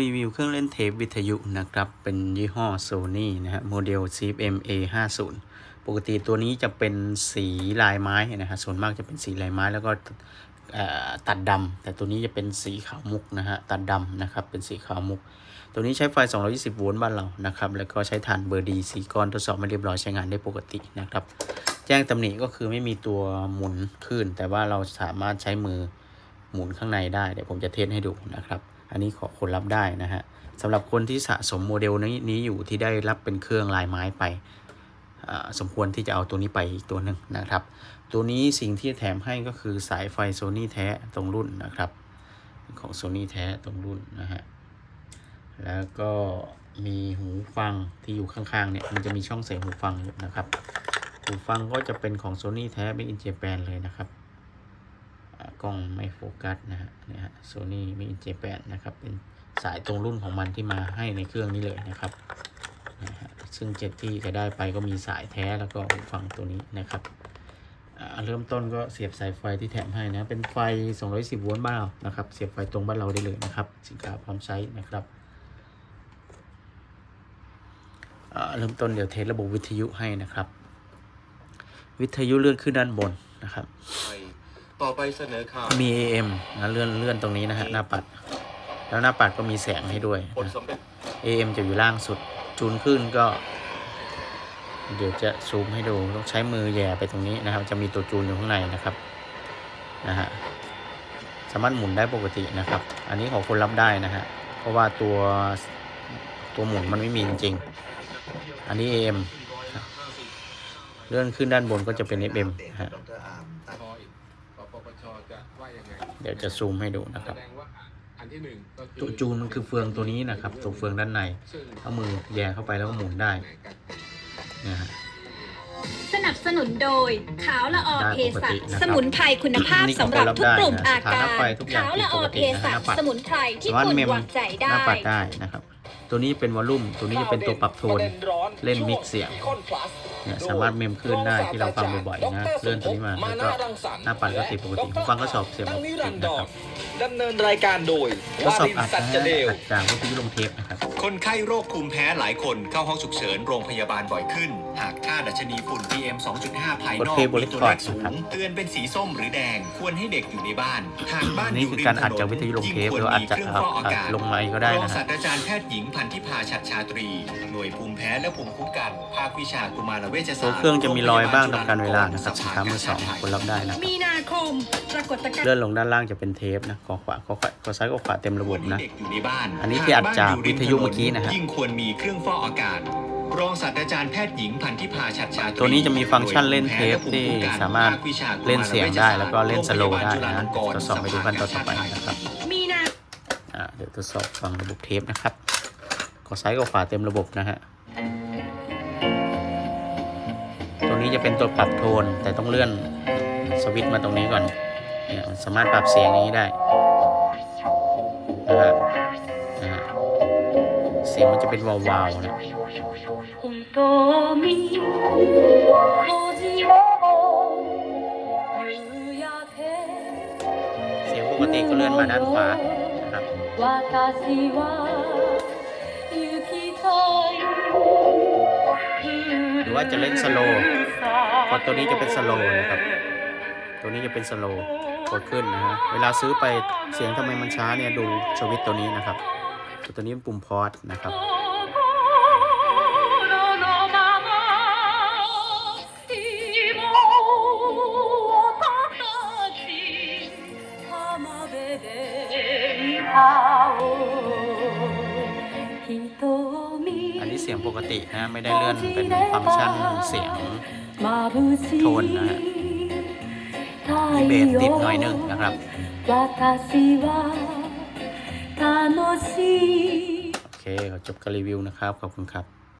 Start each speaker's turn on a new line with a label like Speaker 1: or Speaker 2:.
Speaker 1: รีวิวเครื่องเล่นเทปวิทยุนะครับ เป็นยี่ห้อ Sony นะฮะโมเดล CFM A50 ปกติตัวนี้จะเป็นสีลายไม้นะฮะส่วนมากจะเป็นสีลายไม้แล้วก็ตัดดำ แต่ตัวนี้จะเป็นสีขาวมุกนะฮะตัดดำนะครับเป็นสีขาวมุก ตัวนี้ใช้ไฟ 220 โวลต์บ้านเรานะครับแล้วก็ใช้ถ่านเบอร์ดีสีก้อนทดสอบมาเรียบร้อยใช้งานได้ปกตินะครับ แจ้งตำหนิก็คือไม่มีตัวหมุนขึ้น แต่ว่าเราสามารถใช้มือหมุนข้างในได้เดี๋ยวผมจะเทสให้ดูนะครับ อันนี้ขอคนรับได้นะฮะสำหรับคนที่สะสมโมเดลนี้นี้อยู่ที่ได้รับเป็นเครื่องลายไม้ไปสมควรที่จะเอาตัวนี้ไปอีกตัวหนึ่งนะครับ ตัวนี้สิ่งที่แถมให้ก็คือสายไฟโซนี่แท้ตรงรุ่นนะครับ ของโซนี่แท้ตรงรุ่นนะฮะแล้วก็มีหูฟังที่อยู่ข้างๆเนี่ยมันจะมีช่องใส่หูฟังอยู่นะครับ หูฟังก็จะเป็นของ Sony แท้เป็นอินเจแปนเลยนะครับ กล้องไม่โฟกัสนะฮะเนี่ยฮะโซนี่ม่อินเจแปนนะครับ เป็นสายตรงรุ่นของมันที่มาให้ในเครื่องนี้เลยนะครับนะฮะซึ่งเจ็ดที่จะได้ไปก็มีสายแท้แล้วก็หูฟังตัวนี้นะครับอ่าเริ่มต้นก็เสียบสายไฟที่แถมให้นะ เป็นไฟ 210 โวลต์บ้านเรานะครับ เสียบไฟตรงบ้านเราได้เลยนะครับ สินค้าพร้อมใช้นะครับอ่าเริ่มต้นเดี๋ยวเทสระบบวิทยุให้นะครับ วิทยุเลื่อนขึ้นด้านบนนะครับ
Speaker 2: ต่อไปเสนอข่าว
Speaker 1: มี AM นะเลื่อนเลื่อนตรงนี้นะฮะหน้าปัด แล้วหน้าปัดก็มีแสงให้ด้วย
Speaker 2: ผล
Speaker 1: นะ
Speaker 2: สมเด็จ
Speaker 1: AM จะอยู่ล่างสุด จูนขึ้นก็ เดี๋ยวจะซูมให้ดู ต้องใช้มือแหย่ไปตรงนี้นะครับ จะมีตัวจูนอยู่ข้างในนะครับ นะฮะ สามารถหมุนได้ปกตินะครับ อันนี้ของคนรับได้นะฮะ เพราะว่าตัวตัวหมุนมันไม่มีจริงๆอันนี้ AM เลื่อนขึ้นด้านบนก็จะเป็น FM นะฮะ
Speaker 2: ดรอาร์มตัด
Speaker 3: พออีกปปปชจะว่ายังไง
Speaker 1: เดี๋ยวจะซูมให้ดูนะค
Speaker 3: แส
Speaker 1: รับ
Speaker 3: ดงว่าอันที่หนึ่งก็คือ
Speaker 1: ตัวจูนมันคือเฟืองตัวนี้นะครับ ตัวเฟืองด้านใน
Speaker 3: ซึ่ง
Speaker 1: เอามือแหย่เข้าไปแล้วก็หมุนได้นะฮะ
Speaker 4: สนับสนุนโดยขาวละออ
Speaker 1: ได้
Speaker 4: เพ
Speaker 1: ปก
Speaker 4: สั
Speaker 1: ติ
Speaker 4: ช
Speaker 1: นะครับ
Speaker 4: สมุนไพรคุณภาพ
Speaker 1: นี่ก็
Speaker 4: สำหรับทุกกลุ่ม
Speaker 1: ได้
Speaker 4: อา
Speaker 1: นะสถา
Speaker 4: การ
Speaker 1: นะไฟทุกอย่าง
Speaker 4: ขาวละออเพสัช
Speaker 1: ผิดปกตินะหน้าปัด
Speaker 4: สมุนไพรที่
Speaker 1: สามารถ
Speaker 4: คุณ
Speaker 1: เมม
Speaker 4: วางใจ
Speaker 1: ห
Speaker 4: ได้
Speaker 1: น้าปัดได้นะครับ ตัวนี้เป็นวอลลุ่ม ตัวนี้จะเป็นตัวปรับโทน เล่นมิกซ์เสียง เนี่ยสามารถเมมคลื่นได้ที่เราฟังบ่อยๆนะเลื่อนตัวนี้มาแล้วก็หน้าปัดก็ติดปกติหูฟังก็สอบเสียงปกตินะครับ
Speaker 5: ดำเนินรายการโดย
Speaker 1: ทด
Speaker 5: วา
Speaker 1: สอบ
Speaker 5: ริน
Speaker 1: อัด
Speaker 5: สัจ
Speaker 1: นะ
Speaker 5: จ
Speaker 1: ฮะ
Speaker 5: เดล
Speaker 1: อัดจากวิทยุลงเทปนะครับ
Speaker 6: คนไข้โรคภูมิแพ้หลายคนเข้าห้องฉุกเฉินโรงพยาบาลบ่อยขึ้น หากค่าดัชนีฝุ่น PM 2.5 ภายนอก
Speaker 1: กดเพลย์บน
Speaker 6: มีตัวเลข
Speaker 1: Record
Speaker 6: สู
Speaker 1: นะครับ
Speaker 6: งเตือนเป็นสีส้มหรือแดง ควรให้เด็กอยู่ในบ้าน หากบ้าน
Speaker 1: นี่
Speaker 6: อยู่
Speaker 1: คือ
Speaker 6: ริม
Speaker 1: การ
Speaker 6: ถ
Speaker 1: อัด
Speaker 6: นน
Speaker 1: จากวิทยุลง
Speaker 6: ยิ่
Speaker 1: เทป
Speaker 6: ควร
Speaker 1: หรืออัด
Speaker 6: มี
Speaker 1: จาก
Speaker 6: เครื่องฟอกอา
Speaker 1: อัด
Speaker 6: กาศ
Speaker 1: ลงไมค์ก็ได้
Speaker 6: รอง
Speaker 1: นะฮะ
Speaker 6: ศาสตราจารย์แพทย์หญิงพันธิพาฉัตรชาตรี หน่วยภูมิแพ้และภูมิคุ้มกัน ภาควิชากุมารเวชศาสตร์
Speaker 1: ตัวเครื่องจะมีรอยบ้างตามการเวลานะครับสินค้ามือสองคนรับได้นะครับ
Speaker 4: มีนาคมปรากฏการณ์
Speaker 1: เลื่อนลงด้านล่างจะเป็นเทปนะขอขวาขอขวาขอซ้ายขอขวาเต็มระบบนะ
Speaker 6: เด็กอยู่ในบ้าน
Speaker 1: อันนี้ที่อัดจากวิทยุเมื่อกี้นะฮะ
Speaker 6: ยิ่งควรมีเครื่องฟอกอากาศรองศาสตราจารย์แพทย์หญิงพันธิพาชัดชาตรี
Speaker 1: ตัวนี้จะมีฟังก์ชันเล่นเทปที่สามารถเล่นเสียงได้แล้วก็เล่นสโลว์ได้นะทดสอบไปดูขั้นตอนต่อไปนะครับ
Speaker 4: มีนา
Speaker 1: อ่าเดี๋ยวทดสอบฟังระบบเทปนะครับ กดซ้ายก็ขวาเต็มระบบนะฮะตรงนี้จะเป็นตัวปรับโทนแต่ต้องเลื่อนสวิตช์มาตรงนี้ก่อนเนี่ยสามารถปรับเสียงอย่างนี้ได้นะฮะนะฮะเสียงมันจะเป็นวาวๆนะเสียงปกติก็เลื่อนมาด้านขวานะครับ ว่าจะเล่นสโลว์กดตัวนี้จะเป็นสโลว์นะครับ ตัวนี้จะเป็นสโลว์กดขึ้นนะฮะ เวลาซื้อไปเสียงทำไมมันช้าเนี่ยดูสวิตตัวนี้นะครับ ตัวนี้เป็นปุ่มพอสนะครับ ที่เสียงปกตินะ ไม่ได้เลื่อนเป็นฟังก์ชันเสียงโทนนะฮะมีเบสติดหน่อยหนึ่งนะครับโอเคขอจบการรีวิวนะครับ ขอบคุณครับ